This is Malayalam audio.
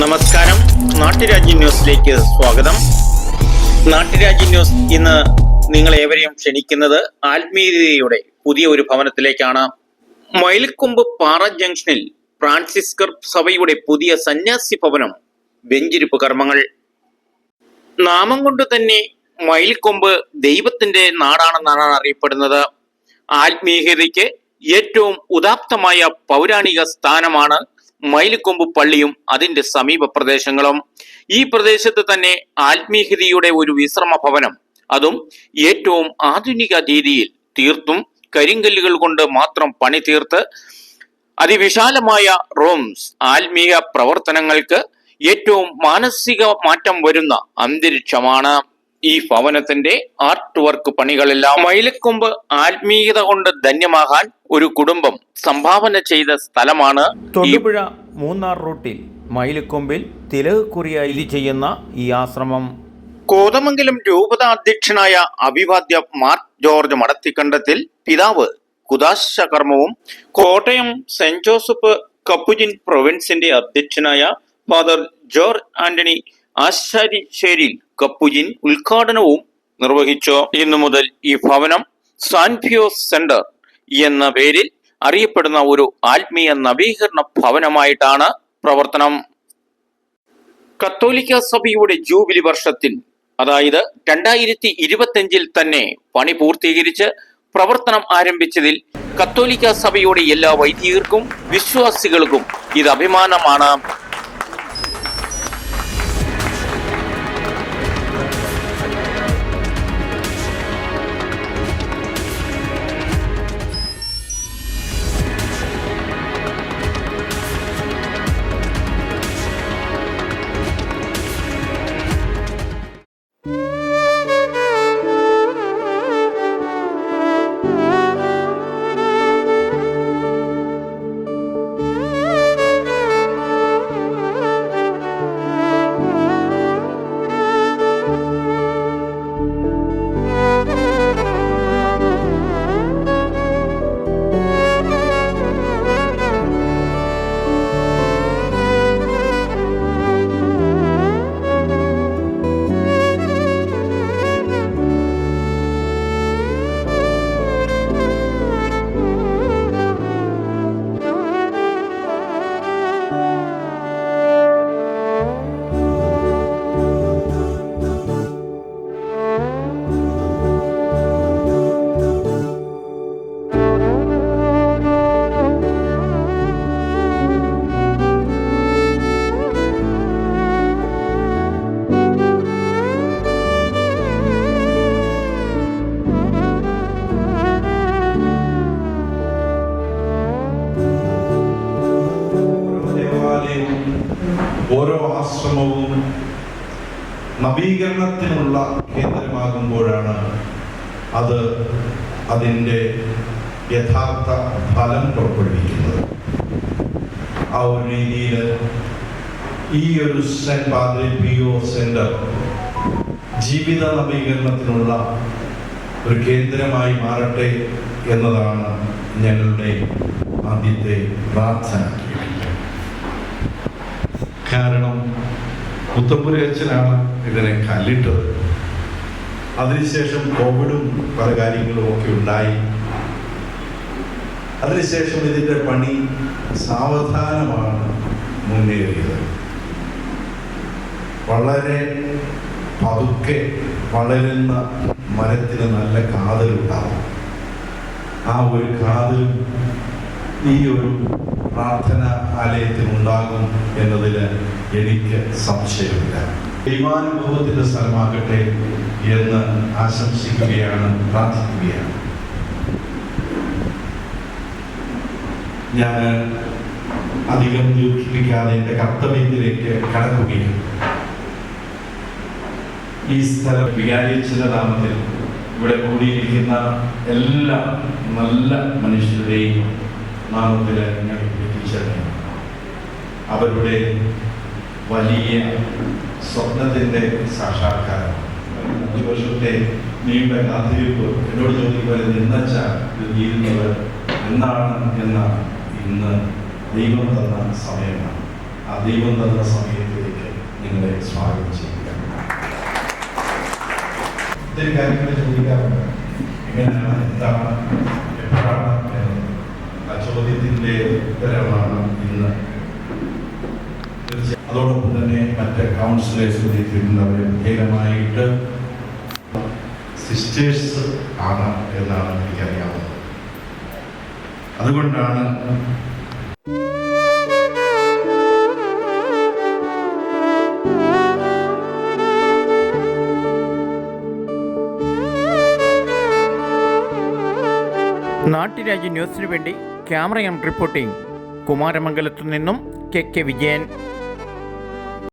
നമസ്കാരം. നാട്ടുരാജ്യ ന്യൂസിലേക്ക് സ്വാഗതം. നാട്ടുരാജ്യ ന്യൂസ് ഇന്ന് നിങ്ങൾ ഏവരെയും ക്ഷണിക്കുന്നത് ആത്മീയതയുടെ പുതിയ ഒരു ഭവനത്തിലേക്കാണ്. മയിൽക്കൊമ്പ് പാറ ജംഗ്ഷനിൽ ഫ്രാൻസിസ്കർ സഭയുടെ പുതിയ സന്യാസി ഭവനം വെഞ്ചിരിപ്പ് കർമ്മങ്ങൾ. നാമം കൊണ്ട് തന്നെ മയിൽക്കൊമ്പ് ദൈവത്തിന്റെ നാടാണെന്നാണ് അറിയപ്പെടുന്നത്. ആത്മീയതയ്ക്ക് ഏറ്റവും ഉദാപ്തമായ പൗരാണിക സ്ഥാനമാണ് മയിൽക്കൊമ്പ് പള്ളിയും അതിന്റെ സമീപ പ്രദേശങ്ങളും. ഈ പ്രദേശത്ത് തന്നെ ആത്മീയതയുടെ ഒരു വിശ്രമ ഭവനം. അതും ഏറ്റവും ആധുനിക രീതിയിൽ തീർത്തും കരിങ്കല്ലുകൾ കൊണ്ട് മാത്രം പണി തീർത്ത് അതിവിശാലമായ റൂംസ് ആത്മീയ പ്രവർത്തനങ്ങൾക്ക് ഏറ്റവും മാനസിക മാറ്റം വരുന്ന അന്തരീക്ഷമാണ്. ഈ ഭവനത്തിന്റെ ആർട്ട് വർക്ക് പണികളെല്ലാം മയിലക്കൊമ്പ് ആത്മീയത കൊണ്ട് ധന്യമാകാൻ ഒരു കുടുംബം സംഭാവന ചെയ്ത സ്ഥലമാണ് തൊടുപുഴ മൂന്നാർ റൂട്ടിൽ മയിലക്കൊമ്പിൽ തിലക് കുറിയായി ഇത് ചെയ്യുന്ന ഈ ആശ്രമം. കോതമംഗലം രൂപത അധ്യക്ഷനായ അഭിവാദ്യ മാർക്ക് ജോർജ് മടത്തിക്കണ്ടത്തിൽ പിതാവ് കുദാശ കർമ്മവും കോട്ടയം സെന്റ് ജോസഫ് കപ്പുജിൻ പ്രൊവിൻസിന്റെ അധ്യക്ഷനായ Father George Antony Asharisseril Capuchin ഉദ്ഘാടനവും നിർവഹിച്ചു. ഇന്നു മുതൽ ഈ ഭവനം സാൻഫിയോ സെന്റർ എന്ന പേരിൽ അറിയപ്പെടുന്ന ഒരു ആത്മീയ നവീകരണ ഭവനമായിട്ടാണ് പ്രവർത്തനം. കത്തോലിക്ക സഭയുടെ ജൂബിലി വർഷത്തിൽ അതായത് രണ്ടായിരത്തി ഇരുപത്തിയഞ്ചിൽ തന്നെ പണി പൂർത്തീകരിച്ച് പ്രവർത്തനം ആരംഭിച്ചതിൽ കത്തോലിക്ക സഭയുടെ എല്ലാ വൈദികർക്കും വിശ്വാസികൾക്കും ഇത് അഭിമാനമാണ്. ഓരോ ആശ്രമവും നവീകരണത്തിനുള്ള കേന്ദ്രമാകുമ്പോഴാണ് അത് അതിന്റെ യഥാർത്ഥ ഫലം പുറപ്പെടുവിക്കുന്നത്. ആ ഒരു രീതിയിൽ ഈ ഒരു Saint Padre Pio Centre ജീവിത നവീകരണത്തിനുള്ള ഒരു കേന്ദ്രമായി മാറട്ടെ എന്നതാണ് ഞങ്ങളുടെ ആദ്യത്തെ പ്രാർത്ഥന. കാരണം മുത്തപ്പുരയച്ചനാണ് ഇതിനെ കല്ലിട്ടത്. അതിനുശേഷം കോവിഡും പല കാര്യങ്ങളും ഒക്കെ ഉണ്ടായി. അതിനുശേഷം ഇതിന്റെ പണി സാവധാനമാണ് മുന്നേറിയത്. വളരെ പതുക്കെ വളരുന്ന മരത്തിന് നല്ല കാതലുണ്ടാവും. ആ ഒരു കാതലും ഈ ഒരു പ്രാർത്ഥന ആലയത്തിനുണ്ടാകും എന്നതിൽ എനിക്ക് സംശയമില്ല. ദൈവാനുഭവത്തിന്റെ സ്ഥലമാകട്ടെ എന്ന് ആശംസിക്കുകയാണ് പ്രാർത്ഥിക്കുകയാണ്. ഞാൻ അധികം ദീർഘിപ്പിക്കാതെ എന്റെ കർത്തവ്യത്തിലേക്ക് കടക്കുകയും ഈ സ്ഥലം വികാരിച്ചിന്റെ നാമത്തിൽ ഇവിടെ കൂടിയിരിക്കുന്ന എല്ലാ നല്ല മനുഷ്യരുടെയും നാമത്തിൽ ഞങ്ങൾ എത്തിച്ചേർന്നു അവരുടെ വലിയ സ്വപ്നത്തിന്റെ സാക്ഷാത്കാരം. അഞ്ച് വർഷത്തെ നീണ്ട കാത്തിരിപ്പ് എന്നോട് ചോദിക്കുമ്പോൾ നിന്നച്ച ഇത് എന്താണ് എന്ന ഇന്ന് ദൈവം തന്ന സമയമാണ്. ആ ദൈവം തന്ന സമയത്തിലേക്ക് നിങ്ങളെ സ്വാഗതം ചെയ്യുക. ഒത്തിരി കാര്യങ്ങൾ ചോദിക്കാറുണ്ട്. എങ്ങനെയാണ് എന്താണ് എപ്പോഴാണ് ചോദ്യത്തിന്റെ ഉത്തരമാണ് ഇന്ന്. അതോടൊപ്പം തന്നെ മറ്റ് കൗൺസിലേഴ്സ് എത്തിയിട്ടുള്ളവരെ പ്രത്യേകമായിട്ട് സിസ്റ്റേഴ്സ് ആണ് എന്നാണ് എനിക്കറിയാവുന്നത്. അതുകൊണ്ടാണ് നാട്ടുരാജ്യ ന്യൂസിനു വേണ്ടി ക്യാമറ ആൻഡ് റിപ്പോർട്ടിംഗ്. കുമാരമംഗലത്തു നിന്നും കെ കെ വിജയൻ.